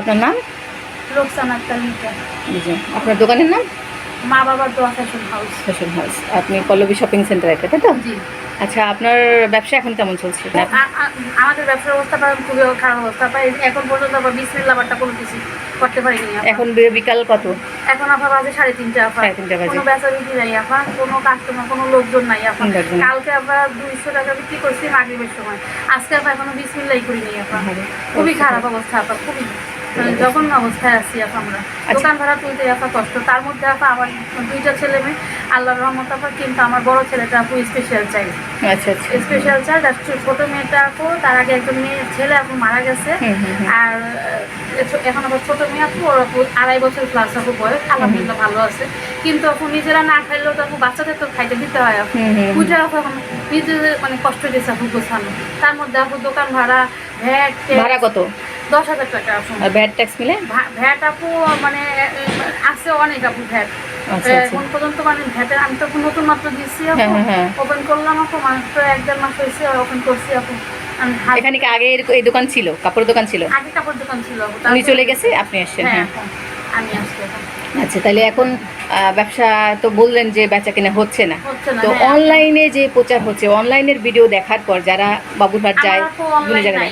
আপনার নাম? রোকসান আক্তার জি আপনার দোকানের নাম? মা বাবার দোয়া ফ্যাশন হাউস ফ্যাশন হাউস আপনি পল্লবী শপিং সেন্টার এটা তাই তো? জি। আচ্ছা আপনার ব্যবসা এখন কেমন চলছে? আমাদের ব্যবসার অবস্থাটা খুবই খারাপ অবস্থা। এখন পর্যন্ত আবার বিসমিল্লা বারটা কোনো কিছু করতে পারিনি। এখন বিকাল কত? এখন আপা বাজে সাড়ে তিনটে আপা সাড়ে তিনটে বাজে। কোনো বেচা বিক্রি নাই আপা কোনো কাস্টমার কোনো লোকজন নাই নাই। কালকে আমরা দুইশো টাকা বিক্রি করছি মাগরিবের সময়। আজকে আপা এখনও বিসমিল্লাই করিনি আপা ভালো। খুবই খারাপ অবস্থা আপা খুবই। জঘন্য অবস্থায় আছি এখন আমরা। আচ্ছা। দোকান ভাড়া তুলতে আপা কষ্ট। তার মধ্যে আপা আমার দুইটা ছেলে মেয়ে আল্লাহর রহমত আপা কিন্তু আমার বড় ছেলেটা আপু স্পেশাল চাই আচ্ছা আচ্ছা। স্পেশাল চার্জ আর ছো- ছোট মেয়েটা আপু তার আগে একজন মেয়ে ছেলে আপু মারা গেছে। আর এখন আবার ছোট মেয়ে আপু ওর আপু আড়াই বছর প্লাস আপু বয়স। আলহামদুলিল্লাহ ভালো আছে। কিন্তু আপু নিজেরা না খাইলেও তো আপু বাচ্চাদের তো খাইতে দিতে হয় আপু। বুঝে আপু এখন নিজেদের মানে কষ্ট দিয়েছে আপু গোছানো। তার মধ্যে আপু দোকান ভাড়া ভ্যাট ভাড়া কত? দশ হাজার টাকা আর ব্যাড ট্যাক্স মিলে? ভ্যাট আপু মানে আছে অনেক আপু ভ্যাট। আচ্ছা, আচ্ছা। এখন পর্যন্ত মানে ভ্যাটের আমি তো নতুন মাত্র আপু। হ্যাঁ, হ্যাঁ, হ্যাঁ। ওপেন করলাম আপু মাত্র এক দেড় মাস হয়েছে ওপেন করছি আপু। আমি এখানে কি আগে এরকম- এই দোকান ছিল? কাপড় দোকান ছিল? আগে কাপড় দোকান ছিল উনি চলে গেছে? আপনি আসছেন হ্যাঁ আমি আসছি আচ্ছা তাহলে এখন ব্যবসা তো বললেন যে বেচা কেনা হচ্ছে না তো হ্যাঁ। অনলাইনে যে প্রচার হচ্ছে অনলাইনের ভিডিও দেখার পর যারা বাবুরহাট যায় বিভিন্ন জায়গায়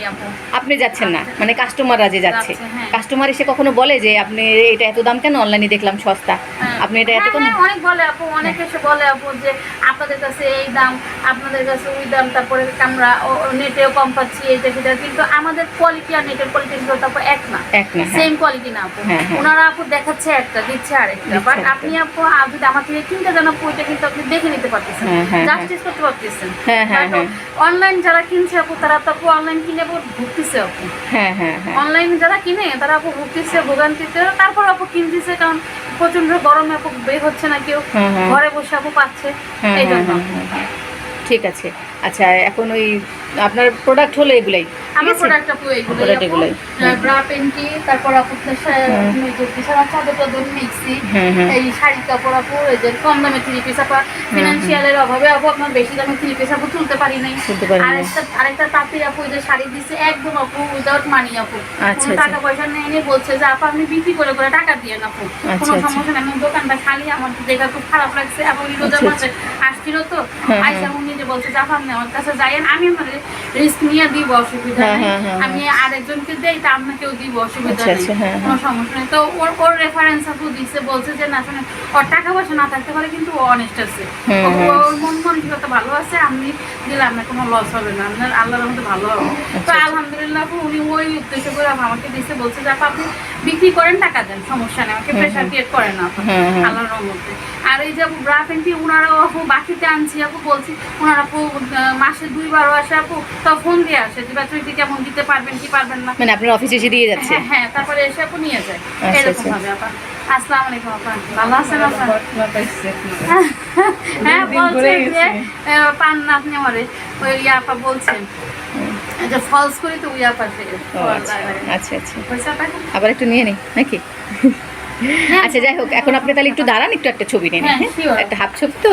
আপনি যাচ্ছেন না মানে কাস্টমাররা যে যাচ্ছে যাচ্ছে, হ্যাঁ। কাস্টমার এসে কখনো বলে যে আপনি এটা এত দাম কেন অনলাইনে দেখলাম সস্তা হ্যাঁ। আপনি এটা এত হ্যাঁ, হ্যাঁ, অনেক বলে আপু অনেক এসে বলে আপু যে আপনাদের কাছে এই দাম আপনাদের কাছে ওই দাম তারপরে আমরা নেটেও কম পাচ্ছি এইটা সেটা। কিন্তু আমাদের কোয়ালিটি আর নেটের কোয়ালিটি কিন্তু আপু এক না। এক না হ্যাঁ। সেম কোয়ালিটি না আপু। হ্যাঁ, হ্যাঁ। ওনারা আপু দেখাচ্ছে একটা দিচ্ছে আরেকটা। বাট আপনি আপু যদি আমার থেকে কিনতে জানা ওইটা কিন্তু আপনি দেখে নিতে পারতেছেন। হ্যাঁ, হ্যাঁ, জাস্টিস করতে পারতেছেন। হ্যাঁ, হ্যাঁ, হ্যাঁ। অনলাইন যারা কিনছে আপু তারা তো আপু অনলাইন কিনে আপু ভুগতেছে আপু। হ্যাঁ হ্যাঁ হ্যাঁ। অনলাইন যারা কিনে তারা আপু ভুগতেছে ভোগান্তিতে তারপর আপু কিনতেছে কারণ প্রচণ্ড গরমে আপু বের হচ্ছে না কেউ। ঘরে বসে আপু পাচ্ছে। এই জন্য। ঠিক আছে। আচ্ছা এখন ওই আপনার প্রোডাক্ট হলো এগুলাই? আমার প্রোডাক্ট আপু। হ্যাঁ। ব্রা পেন্টি তারপর আপু বিছানা চাদর টাদর মিক্সি। হ্যাঁ, হ্যাঁ। এই শাড়ি কাপড় আপু এই যে কম দামে থ্রি পিস আপা। ফিনান্সিয়ালের অভাবে আপু আপনার বেশি দামে থ্রি পিস আপু তুলতে পারি নাই। তুলতে পারি নাই। আরেকটা আরেকটা তাঁতি আপু যে শাড়ি দিছে একদম আপু উইদাউট মানি আপু। আচ্ছা, আচ্ছা। টাকা পয়সা নেই নিয়ে বলছে যে আপু আপনি বিক্রি করে করে টাকা দিয়ে আপু। আচ্ছা, কোনো। সমস্যা নেই। দোকানটা খালি আমার দেখা খুব খারাপ লাগছে। রোজার আচ্ছা, মাসে আসছিল তো। হ্যাঁ, আইসা উনি বলছে আপু আমার কাছে যাইয়েন আমি রিস্ক নিয়ে দিব অসুবিধা হ্যাঁ, নেই। হ্যাঁ, হ্যাঁ, আমি আরেকজনকে দেই তা আপনাকেও দিব অসুবিধা আচ্ছা, নেই। আচ্ছা, কোনো সমস্যা নেই। তো ওর ওর রেফারেন্স আপু দিচ্ছে বলছে যে না শুনে ওর টাকা পয়সা না থাকতে পারে কিন্তু ও অনেস্ট আছে। ওর মন মানসিকতা ভালো আছে আমি দিলাম না কোনো লস হবে না। আপনার আল্লাহর মধ্যে ভালো হবে। তো আচ্ছা। আলহামদুলিল্লাহ আপু উনি ওই উদ্দেশ্য করে আমাকে দিচ্ছে বলছে যে আপনি বিক্রি করেন টাকা দেন সমস্যা নেই আমাকে প্রেশার ক্রিয়েট করেন না আপু হুম, হুম। আল্লাহর রহমতে। আর এই যে আপু ব্রা প্যান্টি ওনারাও আপু বাকিতে আনছি আপু বলছি ওনারা আপু মাসে দুইবারও আসে আপু তো ফোন দিয়ে আসে যে বাচ্চা কেমন দিতে পারবেন কি পারবেন না? মানে আপনার অফিসে এসে দিয়ে যাচ্ছে হ্যাঁ হ্যাঁ তারপরে এসে আপু নিয়ে যায় আচ্ছা, এরকম আচ্ছা। ভাবে আপা। আসসালামু আলাইকুম আপা ভালো আছেন আপা? হ্যাঁ যে পান না আপনি আমারে ওই ইয়া আপা বলছেন যে ফলস করি তো আচ্ছা আচ্ছা। আচ্ছা আবার একটু নিয়ে নিই নাকি? আচ্ছা যাই হোক এখন আপনি তাহলে একটু দাঁড়ান একটু একটা ছবি নিন হ্যাঁ, হ্যাঁ? একটা হাফ ছবি তো?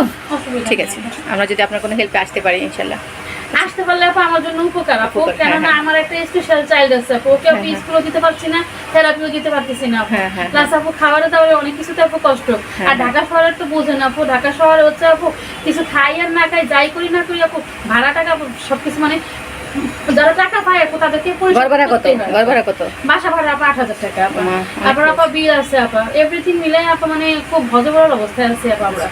ঠিক আছে আমরা যদি আপনার কোনো হেল্পে আসতে পারি ইনশাল্লাহ। আসতে পারলে আপু আমার জন্য উপকার আপু। হ্যাঁ, কেননা হ্যাঁ। আমার একটা স্পেশাল চাইল্ড আছে আপু। ওকে হ্যাঁ, হ্যাঁ। স্কুলও দিতে পারছি না থেরাপিও দিতে পারতেছি না হ্যাঁ, হ্যাঁ, প্লাস আপু খাবারে দাবারে অনেক কিছুতে আপু কষ্ট। হ্যাঁ, আর হ্যাঁ। ঢাকা শহরের তো বোঝেন আপু। ঢাকা শহরে হচ্ছে আপু কিছু খাই আর না খাই যাই করি না করি আপু ভাড়া টাকা সবকিছু মানে যারা টাকা পায় তাদেরকে ঘর ভাড়া কত? ঘর ভাড়া কত? বাসা ভাড়া আপা আট হাজার টাকা আপা তারপর আপা বিল আছে আপা এভরিথিং মিলে আপা মানে খুব ভজবড় অবস্থায় আছে আপা আমরা।